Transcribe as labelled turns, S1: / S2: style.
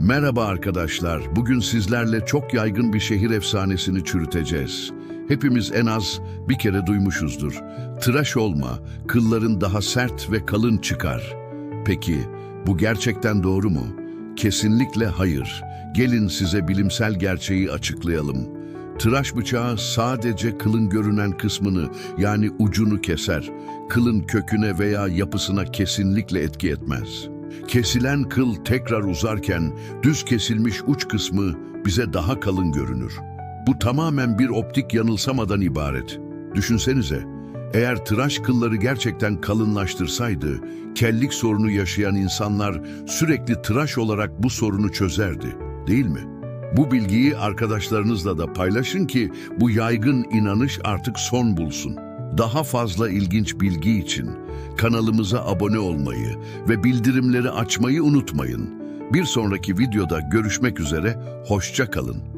S1: Merhaba arkadaşlar. Bugün sizlerle çok yaygın bir şehir efsanesini çürüteceğiz. Hepimiz en az bir kere duymuşuzdur. Tıraş olma, kılların daha sert ve kalın çıkar. Peki bu gerçekten doğru mu? Kesinlikle hayır. Gelin size bilimsel gerçeği açıklayalım. Tıraş bıçağı sadece kılın görünen kısmını yani ucunu keser. Kılın köküne veya yapısına kesinlikle etki etmez. Kesilen kıl tekrar uzarken düz kesilmiş uç kısmı bize daha kalın görünür. Bu tamamen bir optik yanılsamadan ibaret. Düşünsenize, eğer tıraş kılları gerçekten kalınlaştırsaydı, kellik sorunu yaşayan insanlar sürekli tıraş olarak bu sorunu çözerdi, değil mi? Bu bilgiyi arkadaşlarınızla da paylaşın ki bu yaygın inanış artık son bulsun. Daha fazla ilginç bilgi için kanalımıza abone olmayı ve bildirimleri açmayı unutmayın. Bir sonraki videoda görüşmek üzere, hoşça kalın.